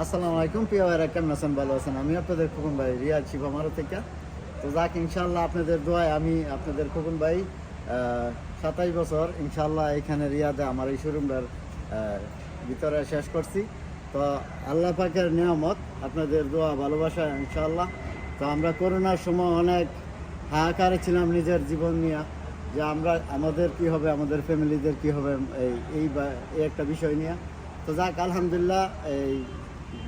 আসসালামু আলাইকুম, প্রিয় ভাইরা, কেমন আছেন? ভালো আছেন? আমি আপনাদের খোকন ভাই রিয়াজ শিবামারো থেকে। তো যাক ইনশাল্লাহ আপনাদের দোয়ায় আমি আপনাদের খোকন ভাই সাতাইশ বছর ইনশাল্লাহ এখানে রিয়াদে আমার এই শোরুমটার ভিতরে শেষ করছি। তো আল্লাহ পাকের নিয়ামত, আপনাদের দোয়া, ভালোবাসা ইনশাল্লাহ তো আমরা করোনার সময় অনেক হাহাকারে ছিলাম নিজের জীবন নিয়ে, যে আমরা, আমাদের কি হবে, আমাদের ফ্যামিলিদের কি হবে, এই এই একটা বিষয় নিয়ে। তো যাক, আলহামদুলিল্লাহ, এই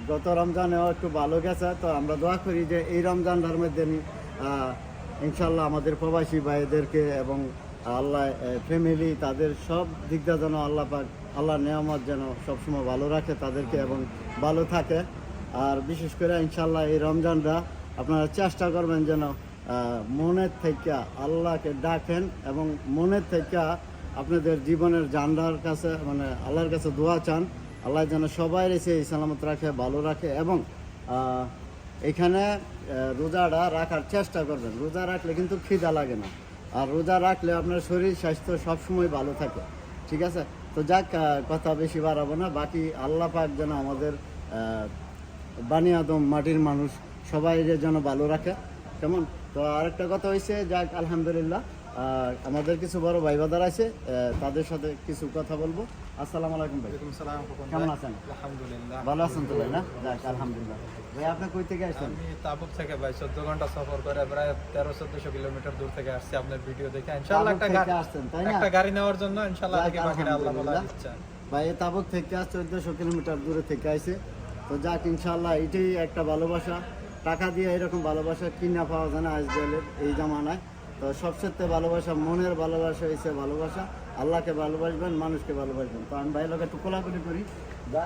গত রমজানেও একটু ভালো গেছে তো আমরা দোয়া করি যে এই রমজানটার মধ্যে নি- আহ, ইনশাল্লাহ আমাদের প্রবাসী ভাইদেরকে এবং আল্লাহ ফ্যামিলি তাদের সব দিক দিয়ে যেন আল্লাহ পাক আল্লাহ নিয়ামত যেন সবসময় ভালো রাখে তাদেরকে এবং ভালো থাকে। আর বিশেষ করে ইনশাল্লাহ এই রমজানটা আপনারা চেষ্টা করবেন যেন মনের থেকে আল্লাহকে ডাকেন এবং মনের থেকে আপনাদের জীবনের জান্ডার কাছে মানে আল্লাহর কাছে দোয়া চান। আল্লাহ যেন সবাই এসে সালামত রাখে ভালো রাখে এবং এখানে রোজাটা রাখার চেষ্টা করবেন। রোজা রাখলে কিন্তু খিদা লাগে না। আর রোজা রাখলে আপনার শরীর স্বাস্থ্য সবসময় ভালো থাকে। ঠিক আছে? তো যাক কথা বেশি বাড়াবো না। বাকি আল্লাহ পাক যেন আমাদের আহ, বানি আদম মাটির মানুষ সবাই যেন ভালো রাখে। কেমন? তো আরেকটা কথা হয়েছে যাক আলহামদুলিল্লাহ। আর আমাদের কিছু বড় ভাই বাদার আছে তাদের সাথে কিছু কথা বলব। আসসালামু আলাইকুম ভাই। কেমন আছেন? আলহামদুলিল্লাহ। ভালো আছেন তো ভাই না? যাক আলহামদুলিল্লাহ। ভাই আপনি কই থেকে আসছেন? আমি তাবুক থেকে ভাই চোদ্দ ঘণ্টা সফর করে প্রায় তেরো চোদ্দশো কিলোমিটার দূর থেকে আসছি আপনার ভিডিও দেখে। ইনশাল্লাহ একটা থেকে আসছেন তাই না? একটা গাড়ি নেওয়ার জন্য ইনশাল্লাহ যাক, আগে আল্লাহ বলা ইচ্ছা। ভাই তাবুক থেকে আসছে চোদ্দশো কিলোমিটার দূরে থেকে আইছে। তো যাক ইনশাল্লাহ এটাই একটা ভালোবাসা। টাকা দিয়ে এরকম ভালোবাসা কিনা পাওয়া যায় না আজকালের এই জামানায়। তো সবচেয়ে ভালোবাসা মনের ভালোবাসা হয়েছে ভালোবাসা। আল্লাহকে ভালোবাসবেন মানুষকে ভালোবাসবেন। তো আমি ভাই লোক একটু কোলাকুলি করি। যা।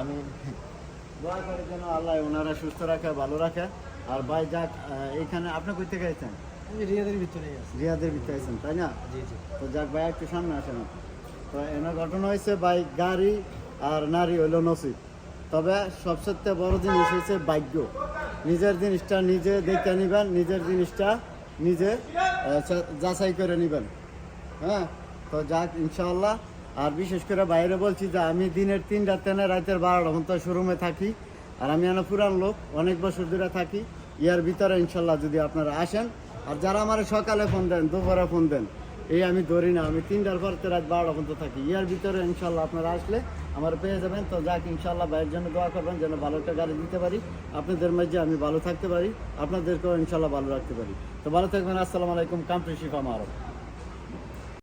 আমি দোয়া করে যেন আল্লাহ ওনারা সুস্থ রাখে ভালো রাখে। আর ভাই যাক এইখানে আপনি কই থেকে আইছেন? আমি রিয়াদের ভিতরে আছি। রিয়াদের ভিতরে আইছেন তাই না? জি জি। তো যাক ভাই একটু সামনে আসেন। তো এনার ঘটনা হয়েছে ভাই গাড়ি আর নারী হইল নসিব। তবে সবচেয়ে বড় জিনিস হয়েছে ভাগ্য। নিজের জিনিসটা নিজে দেখতে নিবেন, নিজের জিনিসটা নিজে যাচাই করে নিবেন। হ্যাঁ? তো যাক ইনশাল্লাহ আর বিশেষ করে বাইরে বলছি যে আমি দিনের তিনটা তেনে রাতের বারোটা মতো শোরুমে থাকি। আর আমি এনে পুরান লোক, অনেক বছর ধরে থাকি। ইয়ার ভিতরে ইনশাল্লাহ যদি আপনারা আসেন, আর যারা আমার সকালে ফোন দেন, দুপুরে ফোন দেন, এই আমি ধরি না, আমি তিনটার পর রাত বারোটা পর্যন্ত থাকি। ইয়ার ভিতরে ইনশাল্লাহ আপনারা আসলে আমার পেয়ে যাবেন। তো যাক ইনশাল্লাহ ভাইয়ের জন্য দোয়া করবেন, যেন ভালো একটা গাড়ি দিতে পারি। আপনাদের মাঝে আমি ভালো থাকতে পারি, আপনাদেরকেও ইনশাল্লাহ ভালো রাখতে পারি। তো ভালো থাকবেন, আসসালামু আলাইকুম কামপ্রি শিফা মারব